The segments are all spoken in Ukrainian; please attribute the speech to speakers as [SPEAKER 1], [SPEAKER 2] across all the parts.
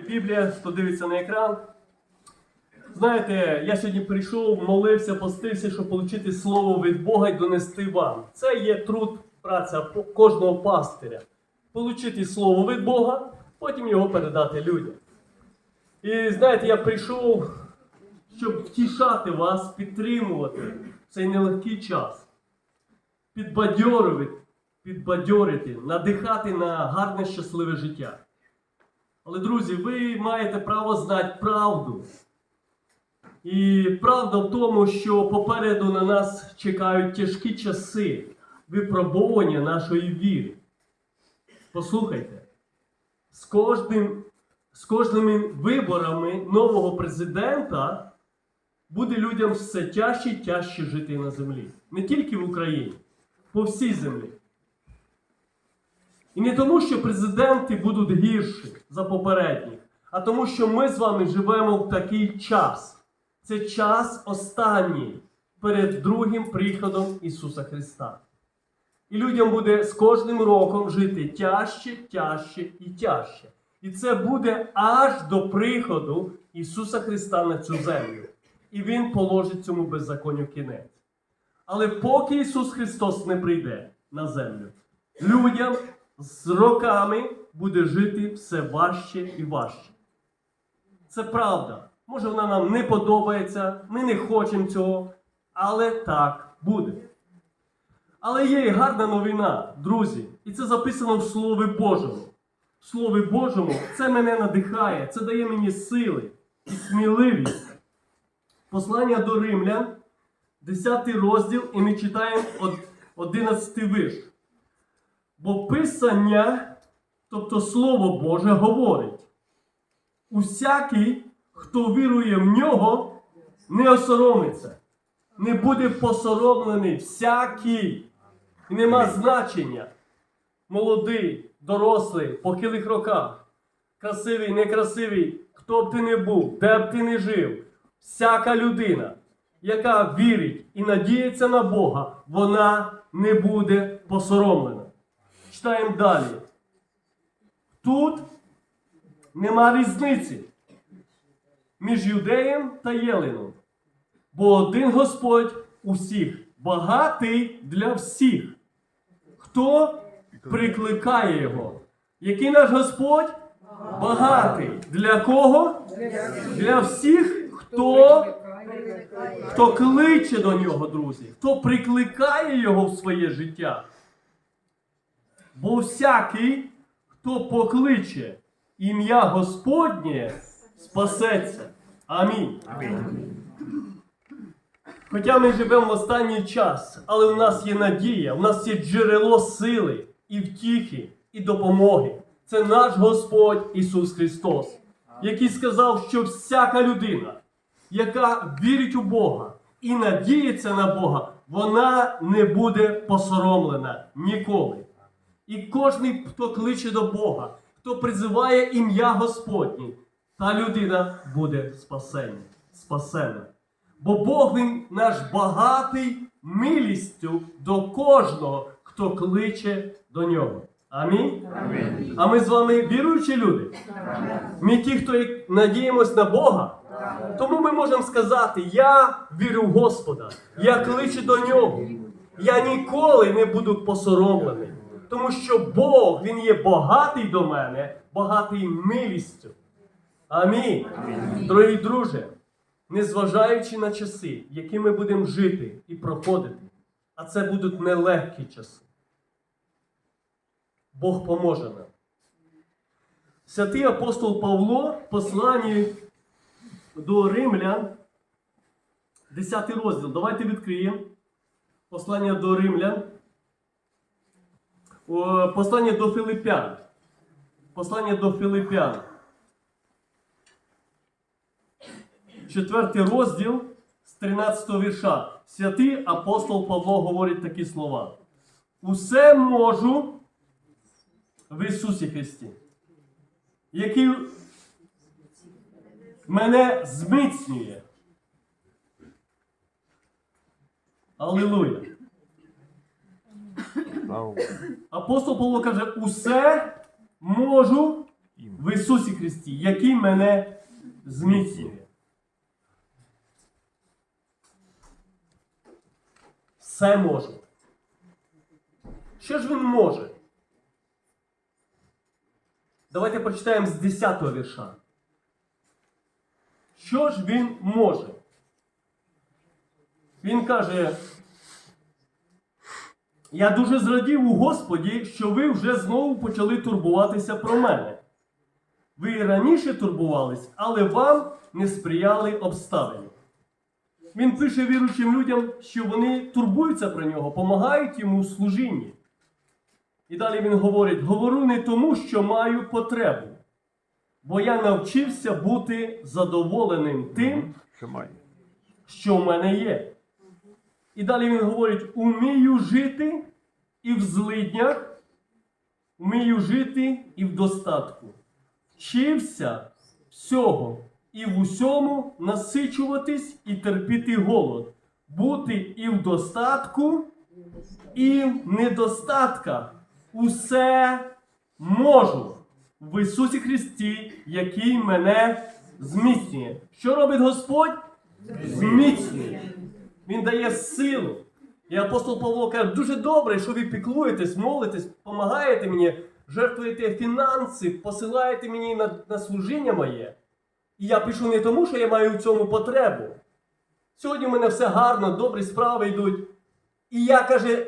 [SPEAKER 1] Біблія, хто дивиться на екран. Знаєте, я сьогодні прийшов, молився, постився, щоб отримати слово від Бога і донести вам. Це є труд, праця кожного пастиря. Получити слово від Бога, потім його передати людям. І знаєте, я прийшов, щоб втішати вас, підтримувати в цей нелегкий час, підбадьорювати, підбадьорити, надихати на гарне щасливе життя. Але, друзі, ви маєте право знати правду. І правда в тому, що попереду на нас чекають тяжкі часи випробування нашої віри. Послухайте, з кожним, з кожними виборами нового президента буде людям все тяжче і тяжче жити на землі. Не тільки в Україні, по всій землі. І не тому, що президенти будуть гірші за попередніх, а тому, що ми з вами живемо в такий час. Це час останній перед другим приходом Ісуса Христа. І людям буде з кожним роком жити тяжче, тяжче і тяжче. І це буде аж до приходу Ісуса Христа на цю землю. І Він положить цьому беззаконню кінець. Але поки Ісус Христос не прийде на землю, людям з роками буде жити все важче і важче. Це правда. Може, вона нам не подобається, ми не хочемо цього, але так буде. Але є і гарна новина, друзі, і це записано в Слові Божому. В Слові Божому це мене надихає, це дає мені сили і сміливість. Послання до Римлян, 10 розділ, і ми читаємо 11 вірш. Бо Писання, тобто Слово Боже, говорить: усякий, хто вірує в нього, не осоромиться, не буде посоромлений всякий. І нема значення. Молодий, дорослий, похилих роках, красивий, некрасивий, хто б ти не був, де б ти не жив. Всяка людина, яка вірить і надіється на Бога, вона не буде посоромлена. Читаємо далі. Тут нема різниці між юдеєм та єлином. Бо один Господь усіх, багатий для всіх. Хто прикликає його? Який наш Господь? Багатий. Для кого? Для всіх, хто, хто кличе до нього, друзі, хто прикликає його в своє життя. Бо всякий, хто покличе ім'я Господнє, спасеться. Амінь. Хоча ми живемо в останній час, але у нас є надія, у нас є джерело сили і втіхи, і допомоги. Це наш Господь Ісус Христос, який сказав, що всяка людина, яка вірить у Бога і надіється на Бога, вона не буде посоромлена ніколи. І кожен, хто кличе до Бога, хто призиває ім'я Господнє, та людина буде спасена. спасена. Бо Бог він наш багатий милістю до кожного, хто кличе до нього. Амінь. А ми з вами віруючі люди. Ми ті, хто надіємось на Бога. Тому ми можемо сказати: Я вірю в Господа, я кличу до нього. Я ніколи не буду посоромлений. Тому що Бог, Він є багатий до мене, багатий милістю. Амінь. Дорогі друже, незважаючи на часи, які ми будемо жити і проходити, а це будуть нелегкі часи. Бог поможе нам. Святий апостол Павло в посланні до Римлян, 10 розділ. Давайте відкриємо. Послання до Римлян. Послання до Филипян. Послання до Филипян. Четвертий розділ з 13 вірша. Святий апостол Павло говорить такі слова. Усе можу в Ісусі Христі, який мене зміцнює. Аллилуйя. Апостол Павло каже, усе можу в Ісусі Христі, який мене зміцнює. Все може. Що ж він може? Давайте прочитаємо з 10 го вірша. Що ж він може? Він каже, я дуже зрадів у Господі, що ви вже знову почали турбуватися про мене. Ви і раніше турбувались, але вам не сприяли обставини. Він пише віруючим людям, що вони турбуються про нього, допомагають йому в служінні. І далі він говорить: говорю не тому, що маю потребу, бо я навчився бути задоволеним тим,
[SPEAKER 2] що
[SPEAKER 1] в мене є. І далі він говорить: умію жити і в злиднях, вмію жити і в достатку. Вчився всього і в усьому насичуватись і терпіти голод, бути і в достатку, і в недостатках. Усе можу в Ісусі Христі, який мене зміцнює. Що робить Господь? Зміцнює. Він дає силу. І апостол Павло каже, дуже добре, що ви піклуєтесь, молитесь, допомагаєте мені, жертвуєте фінанси, посилаєте мені на, на служіння моє. І я пишу не тому, що я маю в цьому потребу. Сьогодні в мене все гарно, добрі справи йдуть. І я, каже,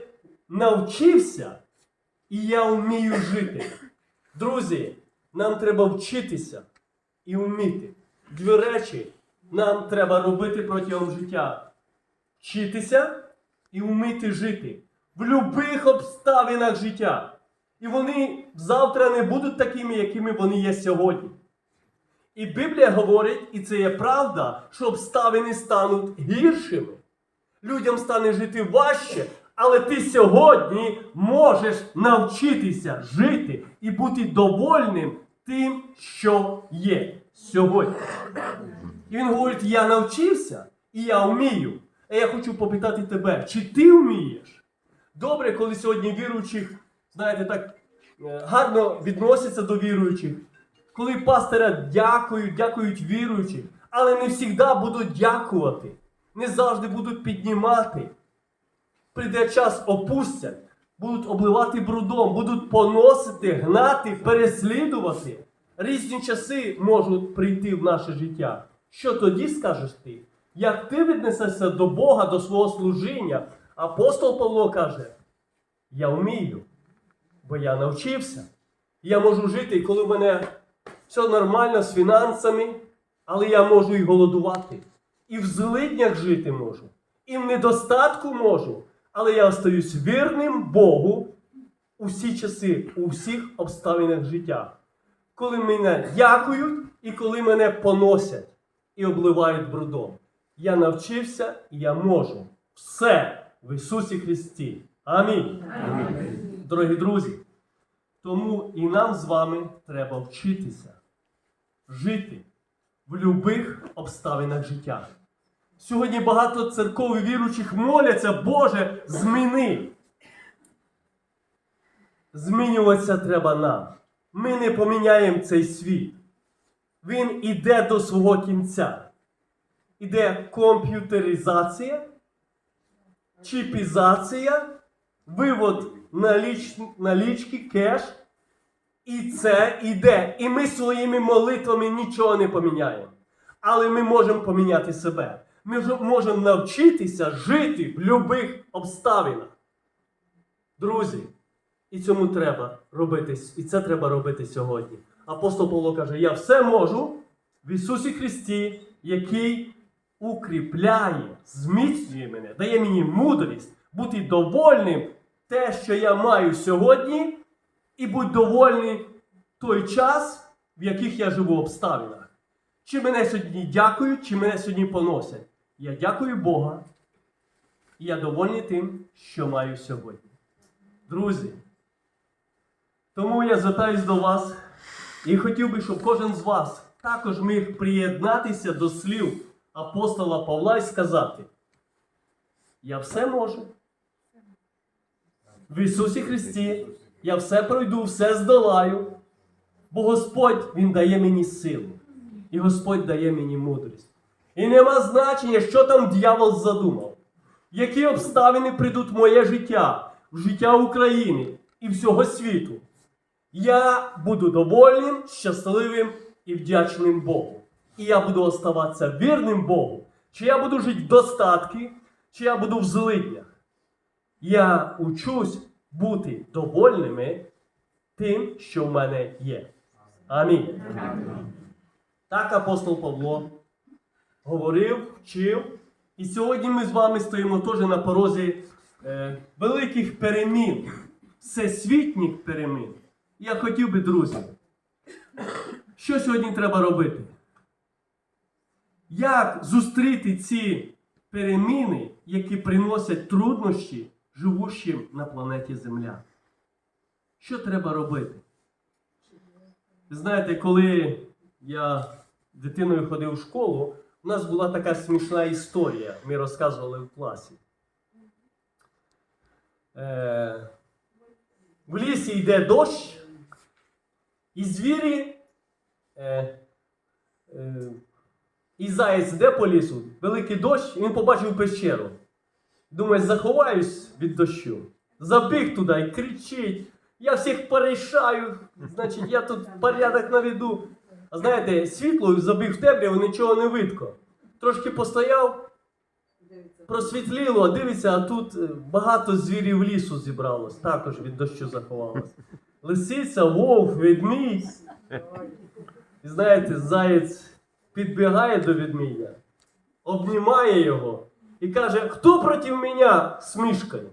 [SPEAKER 1] навчився, і я вмію жити. Друзі, нам треба вчитися і вміти. Дві речі нам треба робити протягом життя: вчитися і вміти жити в будь-яких обставинах життя. І вони завтра не будуть такими, якими вони є сьогодні. І Біблія говорить, і це є правда, що обставини стануть гіршими. Людям стане жити важче, але ти сьогодні можеш навчитися жити і бути довольним тим, що є сьогодні. І він говорить: я навчився і я вмію. А я хочу попитати тебе, чи ти вмієш? Добре, коли сьогодні віруючих, знаєте, так е, гарно відносяться до віруючих, коли пастора дякують, дякують віруючих, але не завжди будуть дякувати, не завжди будуть піднімати. Прийде час опустять, будуть обливати брудом, будуть поносити, гнати, переслідувати. Різні часи можуть прийти в наше життя. Що тоді скажеш ти? Як ти віднесешся до Бога, до свого служіння? Апостол Павло каже: Я вмію, бо я навчився. Я можу жити, і коли в мене все нормально з фінансами, але я можу і голодувати. І в злиднях жити можу, і в недостатку можу. Але я остаюсь вірним Богу у всі часи, у всіх обставинах життя. Коли мене дякують і коли мене поносять і обливають брудом. Я навчився і я можу все в Ісусі Христі. Амінь. Дорогі друзі, тому і нам з вами треба вчитися жити в будь-яких обставинах життя. Сьогодні багато церков і віруючих моляться, Боже, зміни. Змінюватися треба нам. Ми не поміняємо цей світ. Він іде до свого кінця. Іде комп'ютеризація, чіпізація, вивод наліч... налічки, кеш. І це іде. І ми своїми молитвами нічого не поміняємо. Але ми можемо поміняти себе. Ми можемо навчитися жити в будь-яких обставинах. Друзі, і цьому треба робити, і це треба робити сьогодні. Апостол Павло каже: Я все можу в Ісусі Христі, який укріпляє, зміцнює мене, дає мені мудрість бути довольним те, що я маю сьогодні, і будь довольний той час, в яких я живу в обставинах. Чи мене сьогодні дякують, чи мене сьогодні поносять. Я дякую Бога, і я довольний тим, що маю сьогодні. Друзі, тому я звертаюсь до вас і хотів би, щоб кожен з вас також міг приєднатися до слів апостола Павла і сказати: Я все можу. В Ісусі Христі я все пройду, все здолаю. Бо Господь Він дає мені силу. І Господь дає мені мудрість. І нема значення, що там дьявол задумав. Які обставини прийдуть в моє життя, в життя України і всього світу. Я буду довольним, щасливим і вдячним Богу. І я буду оставатися вірним Богу. Чи я буду жити в достатки, чи я буду в злиднях. Я учусь бути довольними тим, що в мене є. Амінь. Так апостол Павло говорив, вчив. І сьогодні ми з вами стоїмо теж на порозі е, великих перемін, всесвітніх перемін. Я хотів би, друзі, що сьогодні треба робити? Як зустріти ці переміни, які приносять труднощі живущим на планеті Земля? Що треба робити? Знаєте, коли я дитиною ходив в школу, у нас була така смішна історія. Ми розказували в класі. Е, в лісі йде дощ, і звірі. Е, е, і заєць йде по лісу, великий дощ, і він побачив пещеру. Думає, заховаюсь від дощу. Забіг туди і кричить. Я всіх порішаю, значить, я тут порядок наведу. А знаєте, світло забіг в темряву, нічого не видко. Трошки постояв, просвітліло, дивиться, а тут е, багато звірів лісу зібралось, також від дощу заховалось. Лисиця, вовк, ведмідь. І знаєте, заєць підбігає до ведмідя, обнімає його і каже: Хто проти мене мишкою?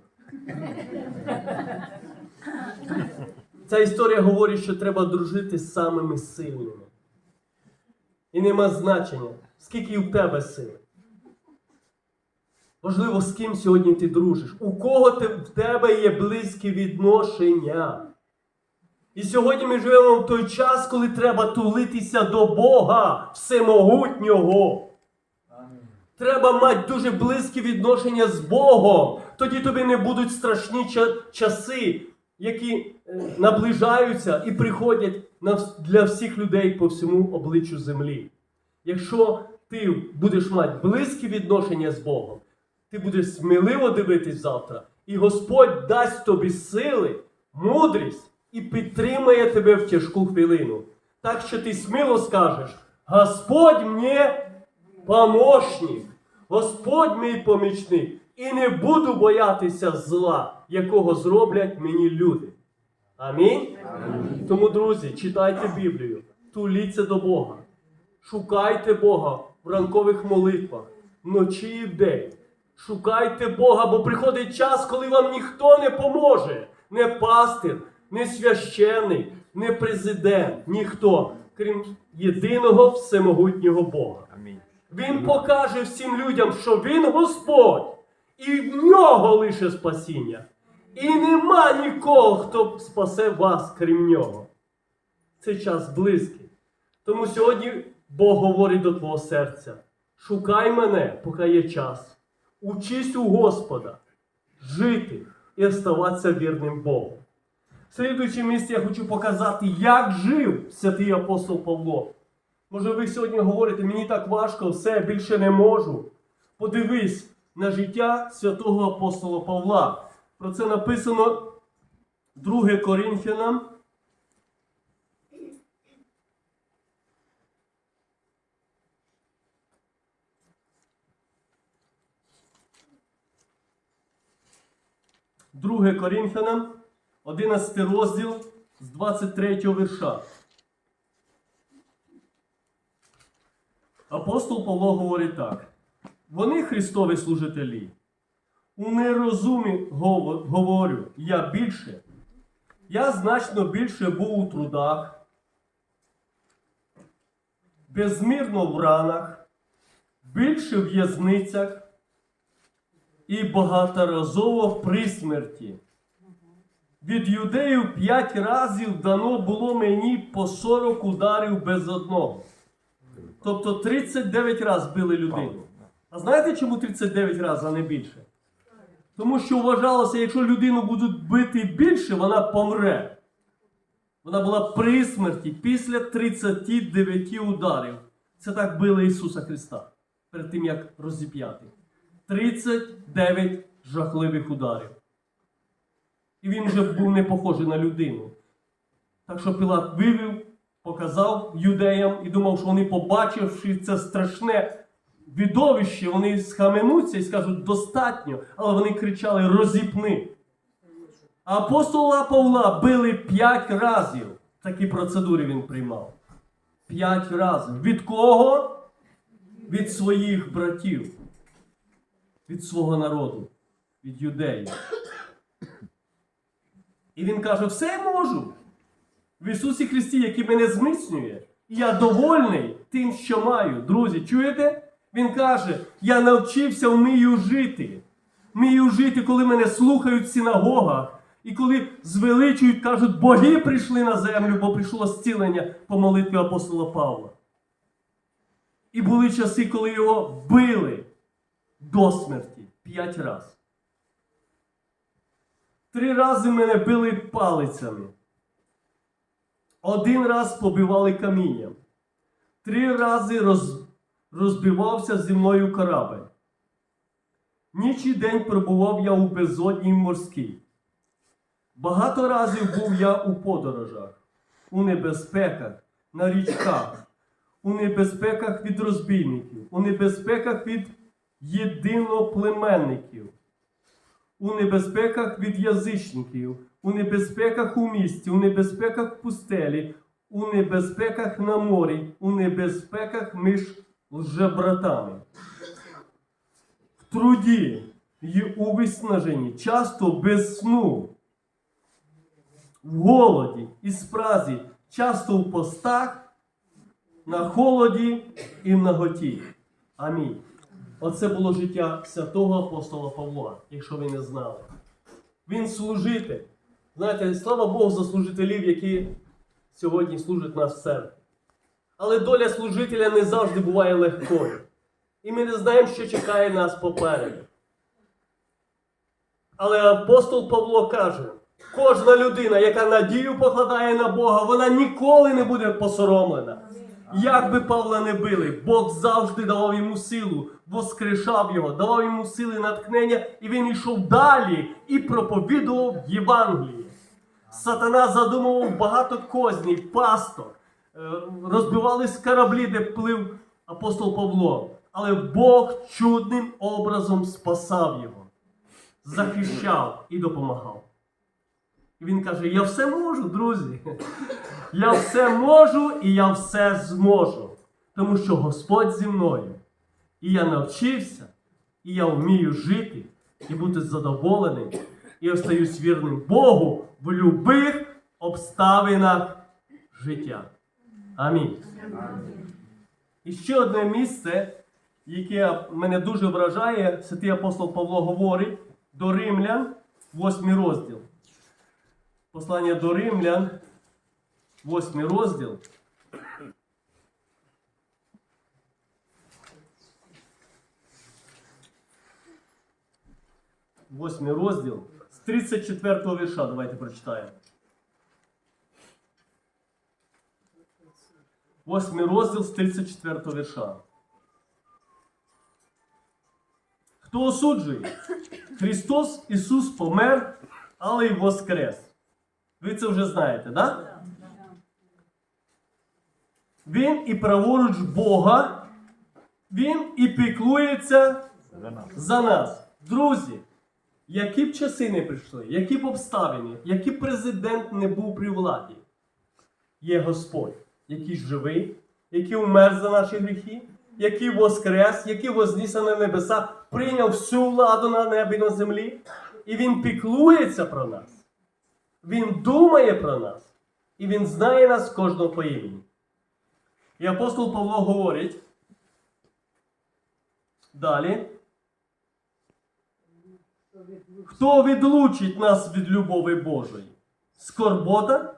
[SPEAKER 1] Ця історія говорить, що треба дружити з самими сильними. І нема значення, скільки в тебе сили. Важливо, з ким сьогодні ти дружиш, у кого ти, в тебе є близькі відношення. І сьогодні ми живемо в той час, коли треба тулитися до Бога Всемогутнього. Треба мати дуже близькі відношення з Богом. Тоді тобі не будуть страшні часи, які е, наближаються і приходять для всіх людей по всьому обличчю землі. Якщо ти будеш мати близькі відношення з Богом, ти будеш сміливо дивитись завтра, і Господь дасть тобі сили, мудрість і підтримає тебе в тяжку хвилину. Так що ти сміло скажеш: Господь мені помощник, Господь мій помічник, і не буду боятися зла, якого зроблять мені люди. Амінь? Тому, друзі, читайте Біблію, туліться до Бога, шукайте Бога в ранкових молитвах, вночі і вдень. Шукайте Бога, бо приходить час, коли вам ніхто не поможе. Не пастир, не священник, не президент, ніхто, крім єдиного всемогутнього Бога.
[SPEAKER 2] Амінь.
[SPEAKER 1] Він покаже всім людям, що він Господь, і в нього лише спасіння. І нема нікого, хто спасе вас, крім нього. Цей час близький. Тому сьогодні Бог говорить до твого серця: шукай мене, поки є час. Учись у Господа жити і оставатися вірним Богу. В слідуючому місці я хочу показати, як жив святий апостол Павло. Може, ви сьогодні говорите, мені так важко, все, більше не можу. Подивись на життя святого апостола Павла. Про це написано 2 Коринфянам. Друге Коринфянам, 11 розділ з 23 вірша. Апостол Павло говорить так: вони Христові служителі. У нерозумі говорю я більше. Я значно більше був у трудах, безмірно в ранах, більше в в'язницях і багаторазово в присмерті. Від юдеїв п'ять разів дано було мені по 40 ударів без одного. Тобто 39 разів били людину. А знаєте, чому 39 разів, а не більше? Тому що вважалося, якщо людину будуть бити більше, вона помре. Вона була при смерті після 39 ударів. Це так били Ісуса Христа перед тим, як розіп'яти. 39 жахливих ударів. І він вже був не похожий на людину. Так що Пілат вивів, показав юдеям і думав, що вони, побачивши це страшне відовище, вони схаменуться і скажуть достатньо, але вони кричали розіпни. Апостола Павла били п'ять разів. Такі процедури він приймав. П'ять разів. Від кого? Від своїх братів, від свого народу, від юдеїв. І він каже: все можу. В Ісусі Христі, який мене зміцнює. Я довольний тим, що маю. Друзі, чуєте? Він каже: я навчився вмію жити. Вмію жити, коли мене слухають в синагогах. І коли звеличують, кажуть, боги прийшли на землю, бо прийшло зцілення по молитві апостола Павла. І були часи, коли його били до смерті п'ять разів. Три рази мене били палицями. Один раз побивали камінням. Три рази роз... розбивався зі мною корабель. Ніч і день пробував я у безодній морській. Багато разів був я у подорожах, у небезпеках, на річках, у небезпеках від розбійників, у небезпеках від єдиноплеменників, у небезпеках від язичників, у небезпеках у місті, у небезпеках в пустелі, у небезпеках на морі, у небезпеках між лжебратами. В труді й у виснаженні, часто без сну, в голоді і спразі, часто в постах, на холоді і в наготі. Амінь. Оце було життя святого апостола Павла, якщо ви не знали. Він служитель. Знаєте, слава Богу за служителів, які сьогодні служать нас в церкві. Але доля служителя не завжди буває легкою. І ми не знаємо, що чекає нас попереду. Але апостол Павло каже: кожна людина, яка надію покладає на Бога, вона ніколи не буде посоромлена. Як би Павла не били, Бог завжди давав йому силу, воскрешав його, давав йому сили натхнення, і він йшов далі і проповідував Євангеліє. Сатана задумував багато кознів, пастор, е, розбивались кораблі, де плив апостол Павло. Але Бог чудним образом спасав його, захищав і допомагав. Він каже: Я все можу, друзі. Я все можу і я все зможу. Тому що Господь зі мною. І я навчився, і я вмію жити, і бути задоволеним, і остаюсь вірним Богу в любих обставинах життя. Амінь. І ще одне місце, яке мене дуже вражає, святий апостол Павло говорить до римлян, 8 розділ. Послання до римлян, 8 розділ. Восьмий розділ з 34 го вірша. Давайте прочитаємо. Восьмий розділ з 34 го вірша. Хто осуджує? Христос Ісус помер, але й воскрес. Ви це вже знаєте, так? Да? Він і праворуч Бога, Він і піклується
[SPEAKER 2] За нас.
[SPEAKER 1] за нас. Друзі, які б часи не прийшли, які б обставини, який б президент не був при владі, є Господь, який живий, який умер за наші гріхи, який воскрес, який вознісся на небеса, прийняв всю владу на небі на землі, і Він піклується про нас. Він думає про нас, і Він знає нас кожного по імені. І апостол Павло говорить далі. Хто відлучить нас від любові Божої? Скорбота?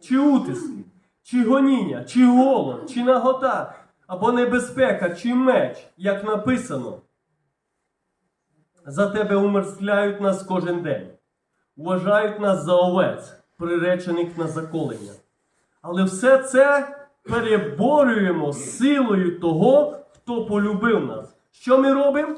[SPEAKER 1] Чи утиски? Чи гоніння, чи голод, чи нагота, або небезпека, чи меч, як написано. За тебе умерствляють нас кожен день, вважають нас за овець, приречених на заколення. Але все це переборюємо силою того, хто полюбив нас. Що ми робимо?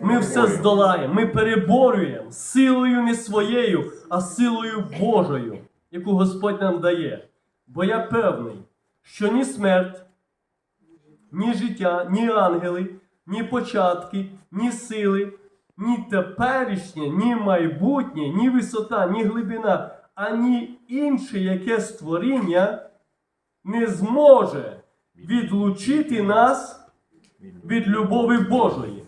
[SPEAKER 1] Ми все здолаємо, ми переборюємо силою не своєю, а силою Божою, яку Господь нам дає. Бо я певний, що ні смерть, ні життя, ні ангели, ні початки, ні сили, ні теперішнє, ні майбутнє, ні висота, ні глибина, ані інше яке створіння не зможе відлучити нас від любові Божої,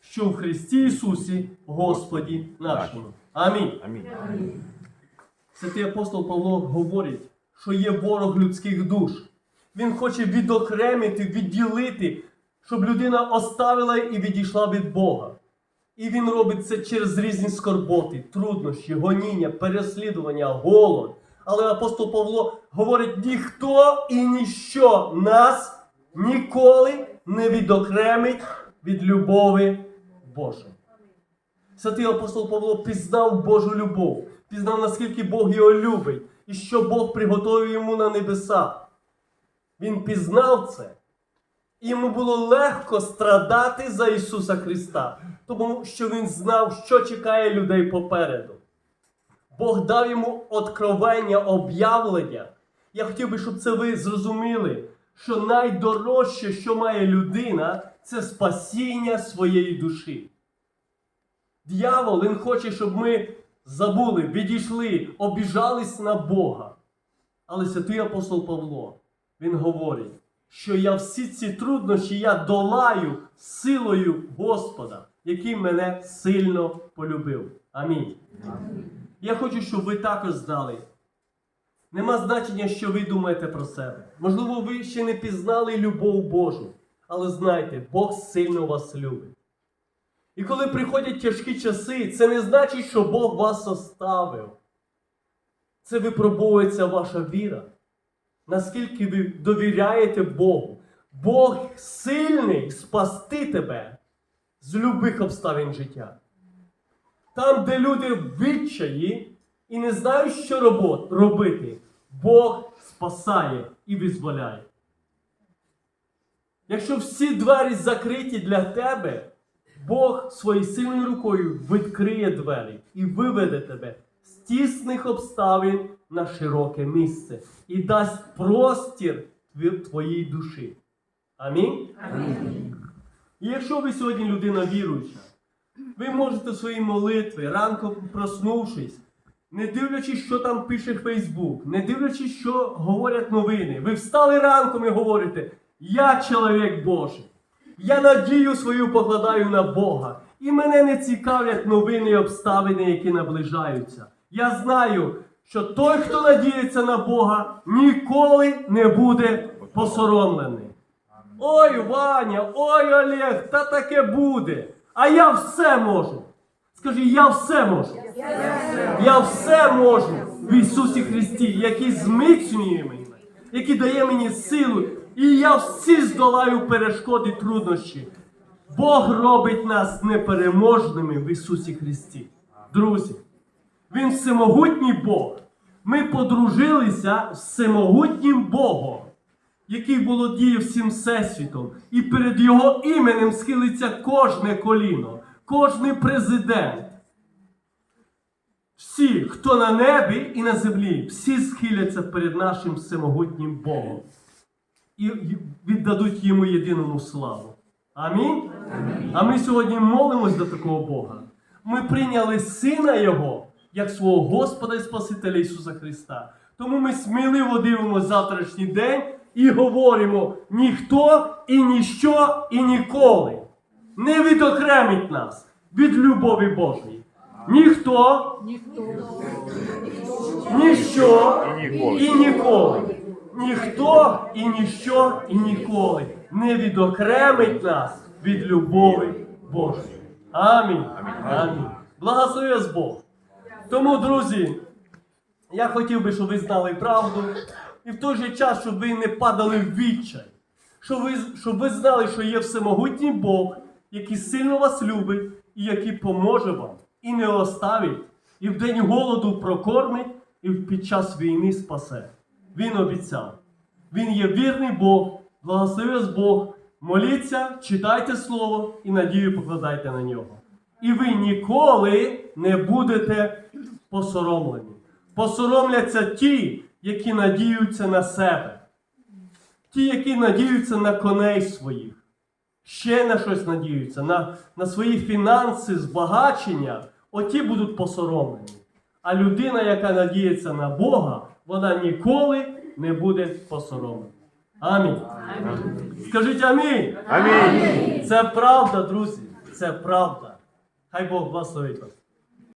[SPEAKER 1] що в Христі Ісусі Господі нашому. Амінь.
[SPEAKER 2] Амінь.
[SPEAKER 1] Святий апостол Павло говорить, що є ворог людських душ. Він хоче відокремити, відділити, щоб людина оставила і відійшла від Бога. І він робить це через різні скорботи, труднощі, гоніння, переслідування, голод. Але апостол Павло говорить: ніхто і ніщо нас ніколи не відокремить від любові Божої. Святий апостол Павло пізнав Божу любов, пізнав, наскільки Бог його любить і що Бог приготовив йому на небесах. Він пізнав це. І йому було легко страдати за Ісуса Христа, тому що він знав, що чекає людей попереду. Бог дав йому откровення, об'явлення. Я хотів би, щоб це ви зрозуміли, що найдорожче, що має людина, це спасіння своєї душі. Д'явол, він хоче, щоб ми забули, відійшли, обіжались на Бога. Але святий апостол Павло, він говорить, що я всі ці труднощі я долаю силою Господа, який мене сильно полюбив. Амінь. Я хочу, щоб ви також знали. Нема значення, що ви думаєте про себе. Можливо, ви ще не пізнали любов Божу, але знайте, Бог сильно вас любить. І коли приходять тяжкі часи, це не значить, що Бог вас оставив. Це випробовується ваша віра. Наскільки ви довіряєте Богу. Бог сильний спасти тебе з любих обставин життя. Там, де люди в відчаї і не знають, що робити, Бог спасає і визволяє. Якщо всі двері закриті для тебе, Бог своєю сильною рукою відкриє двері і виведе тебе з тісних обставин на широке місце і дасть простір твоїй душі. Амінь? І якщо ви сьогодні людина віруюча, ви можете в своїй молитві, ранком проснувшись, не дивлячись, що там пише Фейсбук, не дивлячись, що говорять новини, ви встали ранком і говорите: Я чоловік Божий. Я надію свою покладаю на Бога. І мене не цікавлять новини і обставини, які наближаються. Я знаю, що той, хто надіється на Бога, ніколи не буде посоромлений. Ой, Ваня, ой, Олег, та таке буде. А я все можу. Скажи, я все можу. Я все можу в Ісусі Христі, який зміцнює мене, який дає мені силу, і я всі здолаю перешкоди труднощі. Бог робить нас непереможними в Ісусі Христі. Друзі, Він всемогутній Бог. Ми подружилися з всемогутнім Богом, який володіє всім всесвітом, і перед Його іменем схилиться кожне коліно, кожний президент. Всі, хто на небі і на землі, всі схиляться перед нашим всемогутнім Богом і віддадуть йому єдиному славу. Амінь? А ми сьогодні молимось до такого Бога. Ми прийняли Сина Його як свого Господа і Спасителя Ісуса Христа. Тому ми сміливо дивимося завтрашній день і говоримо: ніхто і ніщо і ніколи не відокремить нас від любові Божої. Ніхто ніщо І ніколи. Ніхто і ніщо і ніколи не відокремить нас від любові Божої. Амінь. Амінь. Благослови вас Бог. Тому, друзі, я хотів би, щоб ви знали правду, і в той же час, щоб ви не падали в відчай. Щоб ви, щоб ви знали, що є всемогутній Бог, який сильно вас любить і який поможе вам і не оставить, і в день голоду прокормить, і під час війни спасе. Він обіцяв. Він є вірний Бог, благословив Бог. Моліться, читайте Слово і надію покладайте на нього. І ви ніколи не будете посоромлені. Посоромляться ті, які надіються на себе, ті, які надіються на коней своїх, ще на щось надіються, на, на свої фінанси, збагачення, оті будуть посоромлені. А людина, яка надіється на Бога, вона ніколи не буде посоромлена. Амінь. Скажіть амінь.
[SPEAKER 2] Амінь.
[SPEAKER 1] Це правда, друзі. Це правда. Хай Бог благословить вас.